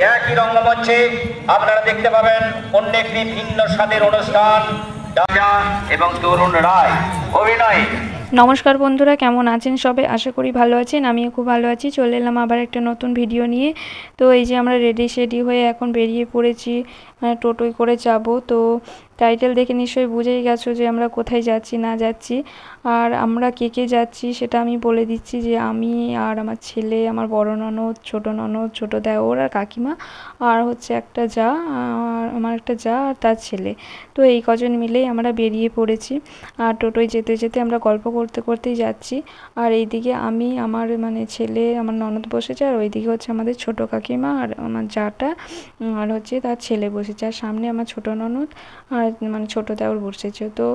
একই রঙ্গমঞ্চে আপনারা দেখতে পাবেন অন্য একটি ভিন্ন স্বাদের অনুষ্ঠান। এবং তরুণ রায় অভিনয়। নমস্কার বন্ধুরা, কেমন আছেন সবে আশা করি ভালো আছেন, আমিও খুব ভালো আছি। চলে এলাম আবার একটা নতুন ভিডিও নিয়ে। তো এই যে আমরা রেডি সেডি হয়ে এখন বেরিয়ে পড়েছি মানে টোটোয় করে যাব। তো টাইটেল দেখে নিশ্চয়ই বুঝেই গেছো যে আমরা কোথায় যাচ্ছি, না যাচ্ছি। আর আমরা কে কে যাচ্ছি সেটা আমি বলে দিচ্ছি যে আমি আর আমার ছেলে, আমার বড় ননদ, ছোট ননদ, ছোট দেওর আর কাকিমা আর হচ্ছে একটা যা, আর আমার একটা যা আর তার ছেলে। তো এই কজন মিলেই আমরা বেরিয়ে পড়েছি। আর টোটোয় যেতে যেতে আমরা গল্প করতে করতেই যাচ্ছি। আর এইদিকে আমি, আমার মানে ছেলে আমার ননদ বসেছে, আর ওইদিকে হচ্ছে আমাদের ছোট কাকিমা আর আমার জাটা, আর হচ্ছে তার ছেলে বসেছে। আর সামনে আমার ছোট ননদ আর মানে ছোট দেওর বসেছে। তো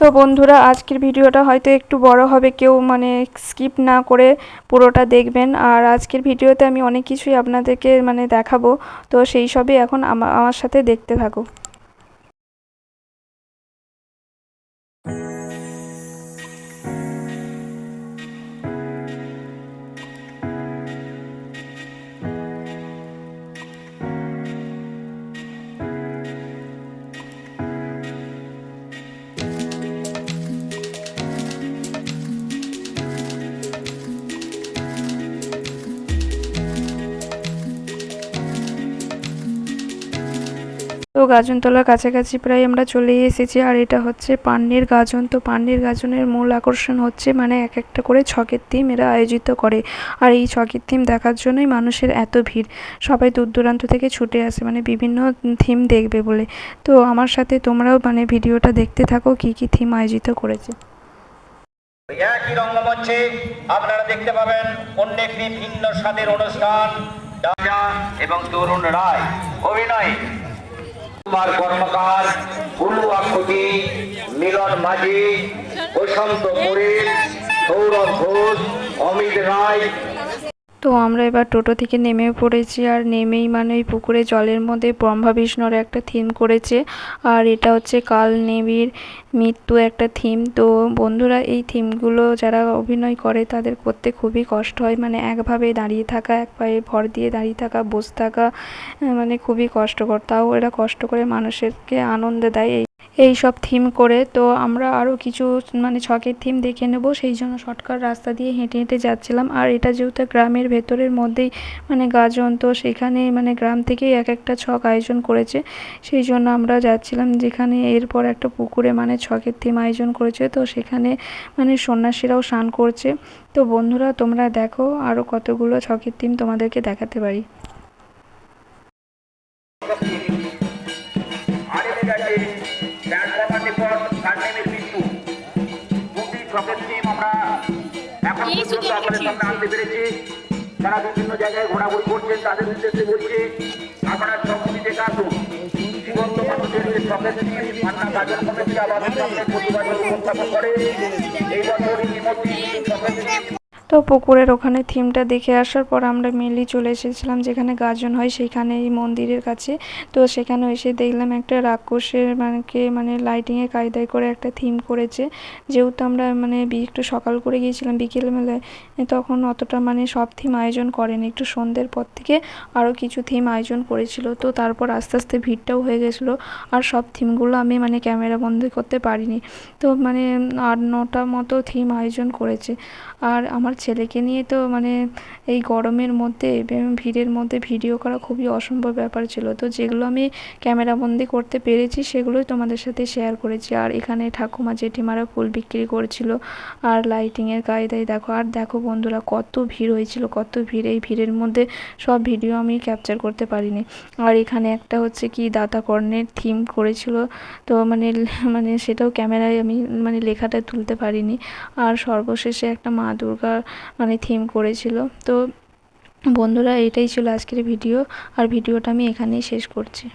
তো বন্ধুরা, আজকের ভিডিওটা হয়তো একটু বড় হবে, কেউ মানে স্কিপ না করে পুরোটা দেখবেন। আর আজকের ভিডিওতে আমি অনেক কিছুই আপনাদেরকে মানে দেখাবো। তো সেই সবই এখন আমার সাথে দেখতে থাকো। তো গাজনতলার কাছাকাছি প্রায় আমরা চলে এসেছি। আর এটা হচ্ছে পান্নের গাজন। তো পান্নের গাজনের মূল আকর্ষণ হচ্ছে মানে এক একটা করে ছকের থিম এরা আয়োজিত করে। আর এই ছকের থিম দেখার জন্যই মানুষের এত ভিড়। সবাই দূর দূরান্ত থেকে ছুটে আসে মানে বিভিন্ন থিম দেখবে বলে। তো আমার সাথে তোমরাও মানে ভিডিওটা দেখতে থাকো, কি কি থিম আয়োজিত করেছে। একই রঙ্গমঞ্চে আপনারা দেখতে পাবেন অন্য একটি ভিন্ন স্বাদের অনুষ্ঠান। এবং তরুণ রায়। অভিনয় কুমার কর্মকার কুলু আকুতি মিলন মাঝি বসন্ত মুড়ি সৌরভ ঘোষ অমিত রায় তো আমরা এবার টোটো থেকে নেমে পড়েছি আর নেমেই মানে ওই পুকুরে জলের মধ্যে ব্রহ্মা বিষ্ণুর একটা থিম করেছে। আর এটা হচ্ছে কাল নেবির মৃত্যু একটা থিম তো বন্ধুরা, এই থিমগুলো যারা অভিনয় করে তাদের করতে খুবই কষ্ট হয়। মানে একভাবে দাঁড়িয়ে থাকা এক পায়ে ভর দিয়ে দাঁড়িয়ে থাকা, বসে থাকা মানে খুবই কষ্টকর। তাও এরা কষ্ট করে মানুষেরকে আনন্দ দেয়। এই এই সব থিম করে, তো আমরা আরও কিছু মানে ছকের থিম দেখে নেব। সেই জন্য শর্টকাট রাস্তা দিয়ে হেঁটে হেঁটে যাচ্ছিলাম। আর এটা যেহেতু গ্রামের ভেতরের মধ্যেই মানে গাজন, তো সেখানে মানে গ্রাম থেকেই এক একটা ছক আয়োজন করেছে। সেই জন্য আমরা যাচ্ছিলাম যেখানে এরপর একটা পুকুরে মানে ছকের থিম আয়োজন করেছে। তো সেখানে মানে সন্ন্যাসীরাও স্নান করছে। তো বন্ধুরা, তোমরা দেখো আরও কতগুলো ছকের থিম তোমাদেরকে দেখাতে পারি। দুটি টিম আমরা এখন পর্যন্ত আপনাদের সামনে আনতে পেরেছি। তারা বিভিন্ন জায়গায় ঘোরাঘুরি করছেন তাদের উদ্দেশ্যে বলছি আপনারা সব দেখে আসুন। জীবন্ত মানুষের যে ছকের টিম পান্না গাজন কমিটি আবার সামনে প্রতিবাদ উপস্থাপন করে। এই বছর ইতিমধ্যে ছকের টিম তো পুকুরের ওখানে থিমটা দেখে আসার পর আমরা মেনলি চলে এসেছিলাম যেখানে গাজন হয় সেইখানে এই মন্দিরের কাছে। তো সেখানে এসে দেখলাম একটা রাক্ষসের মানে মানে লাইটিংয়ের কায়দায় করে একটা থিম করেছে। যেহেতু আমরা মানে একটু সকাল করে গিয়েছিলাম বিকেলবেলায় তখন অতটা মানে সব থিম আয়োজন করেনি। একটু সন্ধ্যের পর থেকে আরও কিছু থিম আয়োজন করেছিল। তো তারপর আস্তে আস্তে ভিড়টাও হয়ে গেছিল আর সব থিমগুলো আমি মানে ক্যামেরা বন্ধ করতে পারিনি। তো মানে আট নটা মতো থিম আয়োজন করেছে। আর আমার ছেলেকে নিয়ে তো মানে এই গরমের মধ্যে ভিড়ের মধ্যে ভিডিও করা খুবই অসম্ভব ব্যাপার ছিল। তো যেগুলো আমি ক্যামেরাবন্দি করতে পেরেছি সেগুলোই তোমাদের সাথে শেয়ার করেছি। আর এখানে ঠাকুমা জেঠিমারা ফুল বিক্রি করছিল আর লাইটিংয়ের কায়দায় দেখো, আর দেখো বন্ধুরা কত ভিড় হয়েছিল, কত ভিড়। এই ভিড়ের মধ্যে সব ভিডিও আমি ক্যাপচার করতে পারিনি। আর এখানে একটা হচ্ছে কি দাতা কর্ণের থিম করেছিল। তো মানে মানে সেটাও ক্যামেরায় আমি মানে লেখাটা তুলতে পারিনি। আর সর্বশেষে একটা মা দুর্গা মানে থিম করেছিল। তো বন্ধুরা, এটাই ছিল আজকের ভিডিও আর ভিডিওটা আমি এখানেই শেষ করছি।